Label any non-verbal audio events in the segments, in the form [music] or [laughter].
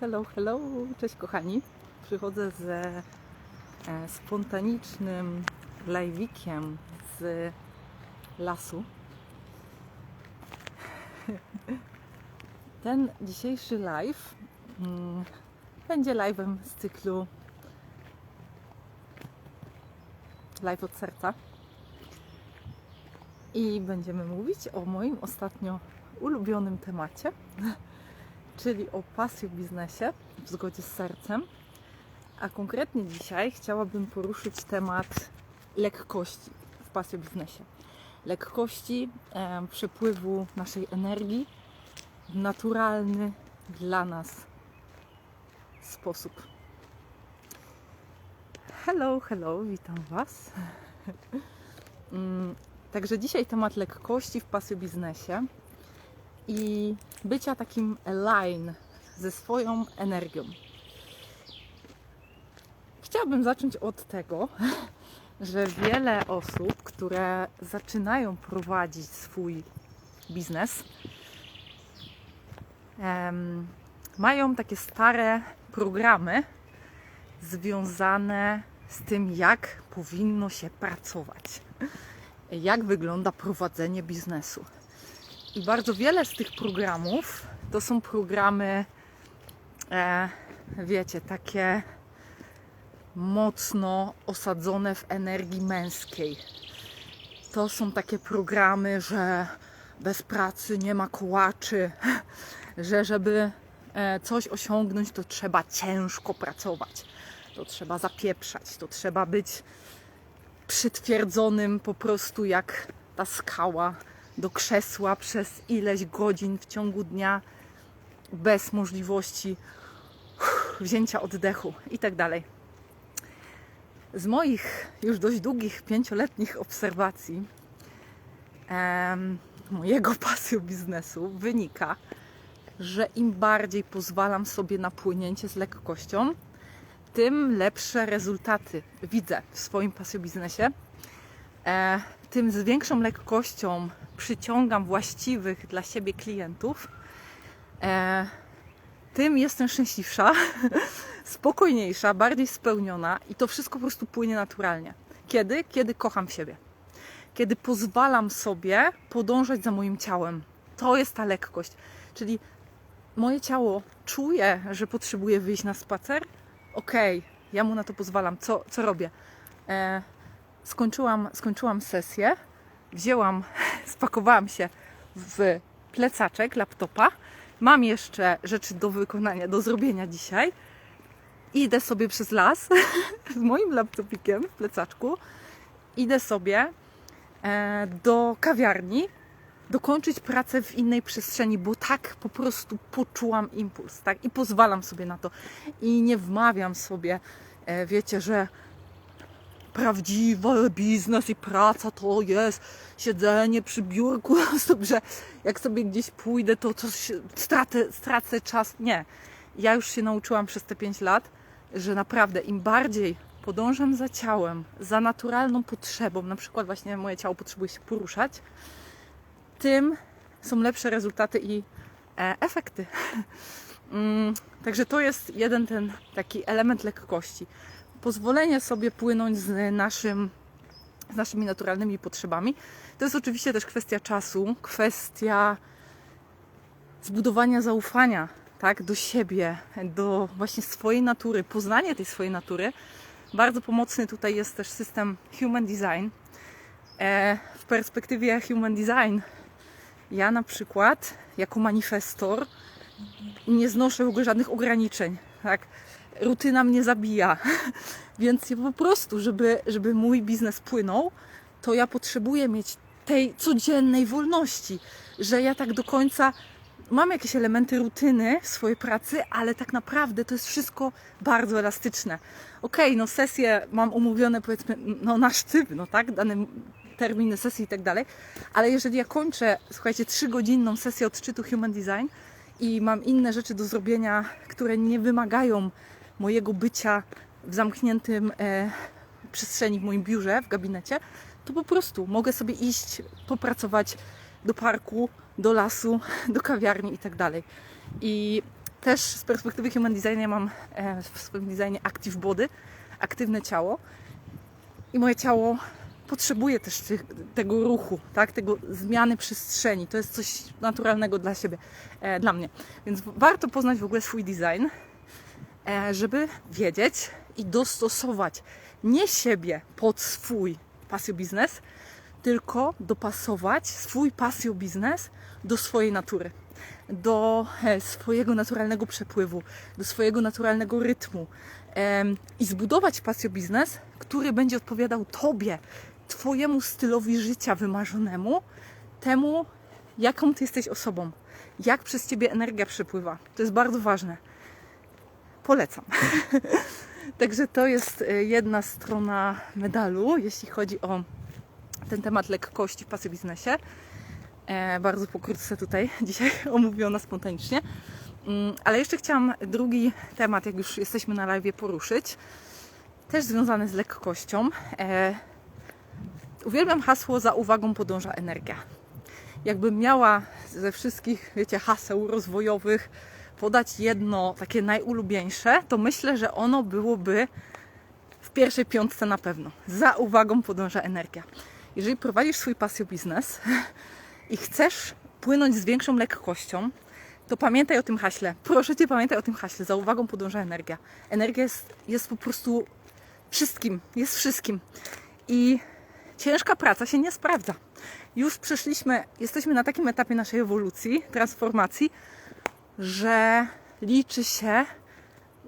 hello, hello, cześć kochani. Przychodzę ze spontanicznym live'ikiem z lasu. [laughs] Ten dzisiejszy live mm, będzie live'em z cyklu Live od serca. I będziemy mówić o moim ostatnio ulubionym temacie, [laughs] czyli o pasji w biznesie w zgodzie z sercem. A konkretnie dzisiaj chciałabym poruszyć temat lekkości w pasji w biznesie. Lekkości e, przepływu naszej energii w naturalny dla nas sposób. Hello, hello, witam Was. [laughs] Mm, Także dzisiaj temat lekkości w pasji biznesie i bycia takim align ze swoją energią. Chciałabym zacząć od tego, [laughs] że wiele osób, które zaczynają prowadzić swój biznes, em, mają takie stare programy związane z tym, jak powinno się pracować, jak wygląda prowadzenie biznesu. I bardzo wiele z tych programów to są programy, e, wiecie, takie mocno osadzone w energii męskiej. To są takie programy, że bez pracy nie ma kołaczy, [laughs] że żeby e, coś osiągnąć, to trzeba ciężko pracować, to trzeba zapieprzać, to trzeba być przytwierdzonym po prostu jak ta skała do krzesła przez ileś godzin w ciągu dnia bez możliwości wzięcia oddechu i tak dalej. Z moich już dość długich, pięcioletnich obserwacji em, mojego [laughs] pasju biznesu wynika, że im bardziej pozwalam sobie na płynięcie z lekkością, tym lepsze rezultaty widzę w swoim pasju biznesie. E, tym z większą lekkością przyciągam właściwych dla siebie klientów, e, tym jestem szczęśliwsza, [laughs] spokojniejsza, bardziej spełniona i to wszystko po prostu płynie naturalnie. Kiedy? Kiedy kocham siebie. Kiedy pozwalam sobie podążać za moim ciałem. To jest ta lekkość. Czyli moje ciało czuje, że potrzebuje wyjść na spacer. Okej, ja mu na to pozwalam. Co, co robię? E, skończyłam, skończyłam sesję, wzięłam, [laughs] spakowałam się w plecaczek laptopa. Mam jeszcze rzeczy do wykonania, do zrobienia dzisiaj. Idę sobie przez las [laughs] z moim laptopikiem w plecaczku. Idę sobie e, do kawiarni dokończyć pracę w innej przestrzeni, bo tak po prostu poczułam impuls, tak? I pozwalam sobie na to. I nie wmawiam sobie, e, wiecie, że prawdziwy biznes i praca to jest siedzenie przy biurku, [laughs] że jak sobie gdzieś pójdę, to coś stracę, stracę czas. Nie. Ja już się nauczyłam przez te 5 lat, że naprawdę im bardziej podążam za ciałem, za naturalną potrzebą, na przykład właśnie moje ciało potrzebuje się poruszać, tym są lepsze rezultaty i e, efekty. [laughs] Mm, Także to jest jeden ten taki element lekkości pozwolenie sobie płynąć z, naszym, z naszymi naturalnymi potrzebami. To jest oczywiście też kwestia czasu, kwestia zbudowania zaufania tak, do siebie, do właśnie swojej natury, poznanie tej swojej natury. Bardzo pomocny tutaj jest też system Human Design. E, w perspektywie Human Design ja na przykład jako manifestor nie znoszę w ogóle żadnych ograniczeń. Tak? Rutyna mnie zabija. [laughs] Więc po prostu, żeby, żeby mój biznes płynął, to ja potrzebuję mieć tej codziennej wolności, że ja tak do końca mam jakieś elementy rutyny w swojej pracy, ale tak naprawdę to jest wszystko bardzo elastyczne. Okej, okay, no sesje mam umówione powiedzmy no, na sztywno, tak, dane terminy sesji i tak dalej, ale jeżeli ja kończę, słuchajcie, trzygodzinną sesję odczytu Human Design i mam inne rzeczy do zrobienia, które nie wymagają mojego bycia w zamkniętym e, przestrzeni w moim biurze, w gabinecie, to po prostu mogę sobie iść, popracować do parku, do lasu, [laughs] do kawiarni i tak dalej. I też z perspektywy human design ja mam e, w swoim designie active body, aktywne ciało i moje ciało potrzebuje też tych, tego ruchu, tak? tego zmiany przestrzeni. To jest coś naturalnego dla siebie, e, dla mnie. Więc warto poznać w ogóle swój design, żeby wiedzieć i dostosować nie siebie pod swój pasjo biznes, tylko dopasować swój pasjo biznes do swojej natury, do e, swojego naturalnego przepływu, do swojego naturalnego rytmu i zbudować pasjo biznes, który będzie odpowiadał Tobie, Twojemu stylowi życia wymarzonemu, temu, jaką Ty jesteś osobą, jak przez Ciebie energia przepływa. To jest bardzo ważne. Polecam. [laughs] Także to jest e, jedna strona medalu, jeśli chodzi o ten temat lekkości w pasy biznesie. E, bardzo pokrótce tutaj [laughs] dzisiaj omówiona spontanicznie. Mm, Ale jeszcze chciałam drugi temat, jak już jesteśmy na live, poruszyć. Też związany z lekkością. E, uwielbiam hasło za uwagą podąża energia. Jakbym miała ze wszystkich, wiecie, haseł rozwojowych podać jedno takie najulubieńsze, to myślę, że ono byłoby w pierwszej piątce na pewno. Za uwagą podąża energia. Jeżeli prowadzisz swój pasjo biznes i chcesz płynąć z większą lekkością, to pamiętaj o tym haśle. Proszę Cię, pamiętaj o tym haśle. Za uwagą podąża energia. Energia jest, jest po prostu wszystkim. Jest wszystkim. I ciężka praca się nie sprawdza. Już przeszliśmy, jesteśmy na takim etapie naszej ewolucji, transformacji, że liczy się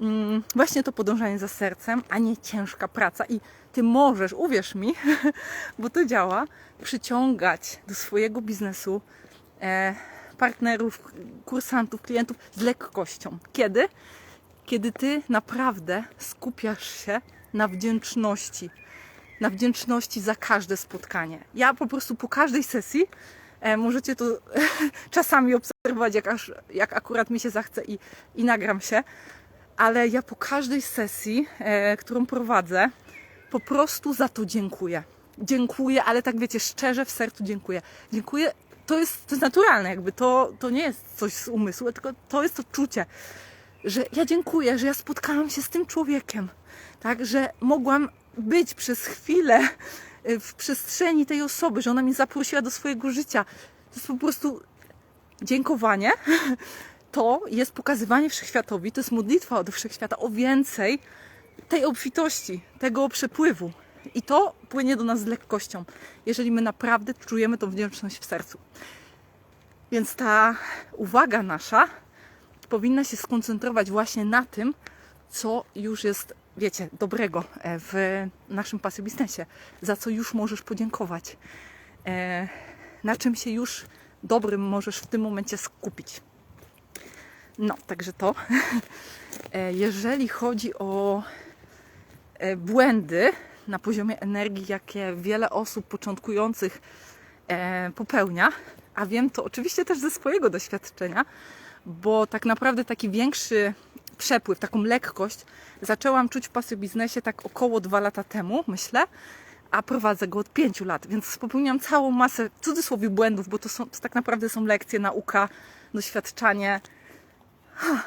mm, właśnie to podążanie za sercem, a nie ciężka praca. I ty możesz, uwierz mi, [laughs] bo to działa, przyciągać do swojego biznesu e, partnerów, kursantów, klientów z lekkością. Kiedy? Kiedy ty naprawdę skupiasz się na wdzięczności. Na wdzięczności za każde spotkanie. Ja po prostu po każdej sesji możecie to [laughs] czasami obserwować, jak, aż, jak akurat mi się zachce i, i nagram się, ale ja po każdej sesji, e, którą prowadzę, po prostu za to dziękuję. Dziękuję, ale tak wiecie, szczerze w sercu dziękuję. Dziękuję, to jest, to jest naturalne, jakby to, to nie jest coś z umysłu, tylko to jest to czucie, że ja dziękuję, że ja spotkałam się z tym człowiekiem, tak, że mogłam być przez chwilę w przestrzeni tej osoby, że ona mnie zaprosiła do swojego życia. To jest po prostu dziękowanie. [laughs] To jest pokazywanie wszechświatowi, to jest modlitwa do wszechświata o więcej tej obfitości, tego przepływu. I to płynie do nas z lekkością, jeżeli my naprawdę czujemy tą wdzięczność w sercu. Więc ta uwaga nasza powinna się skoncentrować właśnie na tym, co już jest, wiecie, dobrego e, w naszym pasy za co już możesz podziękować, e, na czym się już dobrym możesz w tym momencie skupić. No, także to. E, Jeżeli chodzi o błędy na poziomie energii, jakie wiele osób początkujących popełnia, a wiem to oczywiście też ze swojego doświadczenia, bo tak naprawdę taki większy przepływ, taką lekkość zaczęłam czuć w pasy biznesie tak około dwa lata temu, myślę, a prowadzę go od pięciu lat, więc popełniłam całą masę w cudzysłowie błędów, bo to, są, to tak naprawdę są lekcje, nauka, doświadczanie.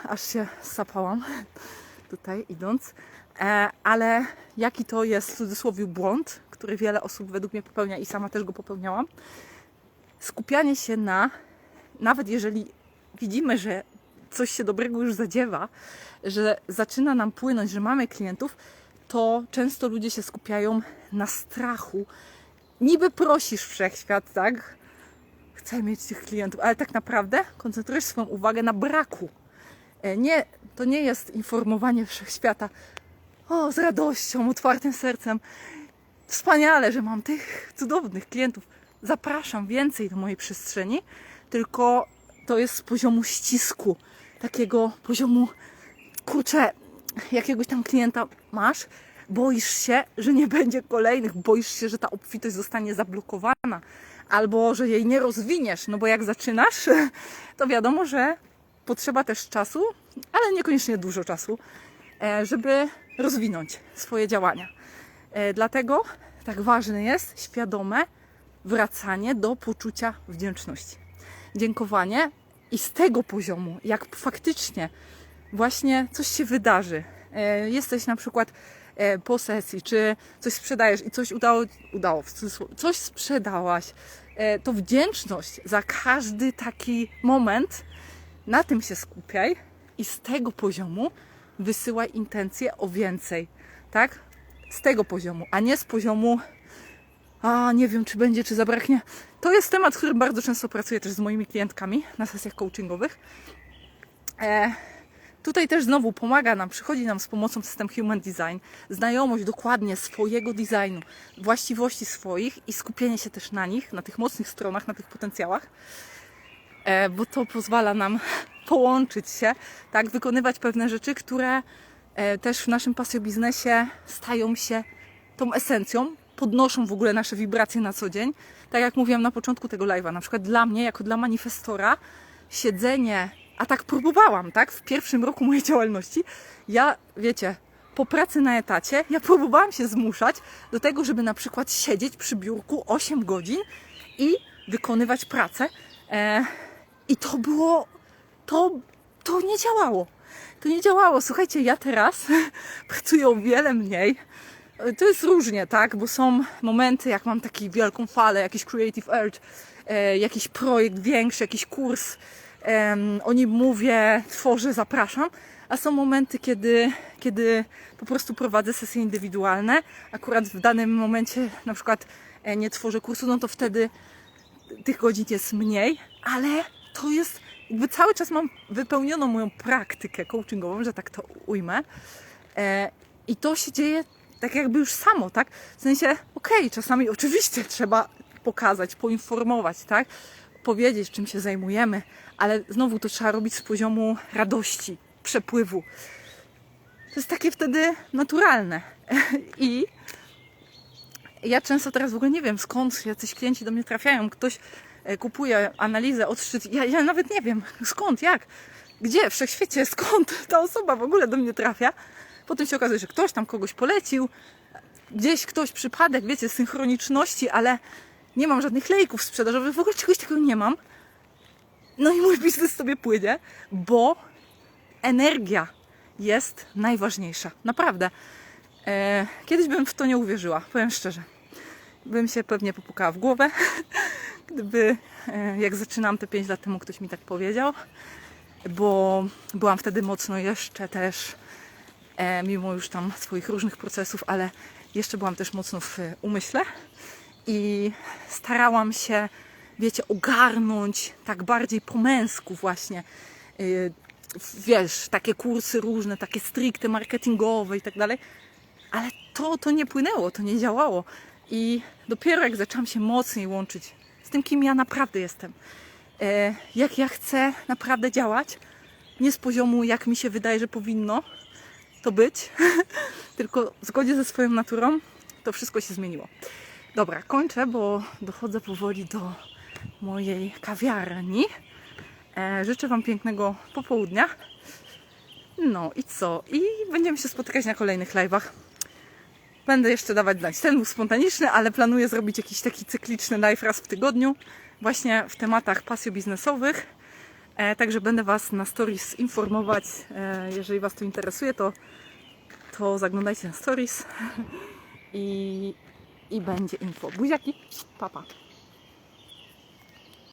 Aż się sapałam [laughs] tutaj idąc. E, ale jaki to jest w cudzysłowie błąd, który wiele osób według mnie popełnia i sama też go popełniałam, skupianie się na, nawet jeżeli widzimy, że coś się dobrego już zadziewa, że zaczyna nam płynąć, że mamy klientów, to często ludzie się skupiają na strachu. Niby prosisz wszechświat, tak? Chcę mieć tych klientów, ale tak naprawdę koncentrujesz swoją uwagę na braku. E, Nie, to nie jest informowanie wszechświata. O, z radością, otwartym sercem. Wspaniale, że mam tych cudownych klientów. Zapraszam więcej do mojej przestrzeni, tylko to jest z poziomu ścisku, takiego poziomu, kurczę, jakiegoś tam klienta masz, boisz się, że nie będzie kolejnych, boisz się, że ta obfitość zostanie zablokowana, albo że jej nie rozwiniesz, no bo jak zaczynasz, [laughs] to wiadomo, że potrzeba też czasu, ale niekoniecznie dużo czasu, e, żeby rozwinąć swoje działania. E, Dlatego tak ważne jest świadome wracanie do poczucia wdzięczności. Dziękowanie I z tego poziomu, jak faktycznie właśnie coś się wydarzy, e, jesteś na przykład e, po sesji, czy coś sprzedajesz i coś udało, udało coś sprzedałaś, e, to wdzięczność za każdy taki moment, na tym się skupiaj i z tego poziomu wysyłaj intencje o więcej, tak? Z tego poziomu, a nie z poziomu a nie wiem, czy będzie, czy zabraknie. To jest temat, który bardzo często pracuję też z moimi klientkami na sesjach coachingowych. E, tutaj też znowu pomaga nam, przychodzi nam z pomocą system Human Design, znajomość dokładnie swojego designu, właściwości swoich i skupienie się też na nich, na tych mocnych stronach, na tych potencjałach, e, bo to pozwala nam [laughs] połączyć się, tak, wykonywać pewne rzeczy, które e, też w naszym pasjo biznesie stają się tą esencją, podnoszą w ogóle nasze wibracje na co dzień. Tak jak mówiłam na początku tego live'a, na przykład dla mnie, jako dla manifestora, siedzenie, a tak próbowałam, tak, w pierwszym roku mojej działalności, ja, wiecie, po pracy na etacie, ja próbowałam się zmuszać do tego, żeby na przykład siedzieć przy biurku 8 godzin i wykonywać pracę. E, I to było, to, to nie działało. To nie działało. Słuchajcie, ja teraz [laughs] pracuję o wiele mniej. To jest różnie, tak? Bo są momenty, jak mam taką wielką falę, jakiś Creative Urge, e, jakiś projekt większy, jakiś kurs, o nim mówię, tworzę, zapraszam. A są momenty, kiedy, kiedy po prostu prowadzę sesje indywidualne. Akurat w danym momencie na przykład e, nie tworzę kursu, no to wtedy tych godzin jest mniej, ale to jest, jakby cały czas mam wypełnioną moją praktykę coachingową, że tak to ujmę. E, I to się dzieje tak jakby już samo, tak? W sensie, okej, czasami oczywiście [laughs] trzeba pokazać, poinformować, tak? Powiedzieć, czym się zajmujemy, ale znowu to trzeba robić z poziomu radości, przepływu. To jest takie wtedy naturalne. [laughs] I ja często teraz w ogóle nie wiem skąd jacyś klienci do mnie trafiają. Ktoś e, kupuje analizę, odszczyt. Ja, ja nawet nie wiem skąd, jak, gdzie, wszechświecie, [laughs] skąd ta osoba w ogóle do mnie trafia. Potem się okazuje, że ktoś tam kogoś polecił, gdzieś ktoś przypadek, wiecie, synchroniczności, ale nie mam żadnych lejków sprzedażowych, w ogóle czegoś takiego nie mam. No i mój biznes sobie płynie, bo energia jest najważniejsza. Naprawdę. E, kiedyś bym w to nie uwierzyła, powiem szczerze. Bym się pewnie popukała w głowę, [laughs] gdyby e, jak zaczynałam te 5 lat temu ktoś mi tak powiedział, bo byłam wtedy mocno jeszcze też, mimo już tam swoich różnych procesów, ale jeszcze byłam też mocno w umyśle i starałam się, wiecie, ogarnąć tak bardziej po męsku właśnie. y, Wiesz, takie kursy różne, takie stricte marketingowe i tak dalej. Ale to, to nie płynęło, to nie działało. I dopiero jak zaczęłam się mocniej łączyć z tym, kim ja naprawdę jestem, e, jak ja chcę naprawdę działać, nie z poziomu, jak mi się wydaje, że powinno to być, [laughs] tylko w zgodzie ze swoją naturą, to wszystko się zmieniło. Dobra, kończę, bo dochodzę powoli do mojej kawiarni. E, życzę Wam pięknego popołudnia. No i co? I będziemy się spotykać na kolejnych live'ach. Będę jeszcze dawać znać. Ten był spontaniczny, ale planuję zrobić jakiś taki cykliczny live raz w tygodniu, właśnie w tematach pasjo biznesowych. E, także będę Was na stories informować. E, jeżeli Was to interesuje, to, to zaglądajcie na stories [laughs] i, i będzie info. Buziaki, papa.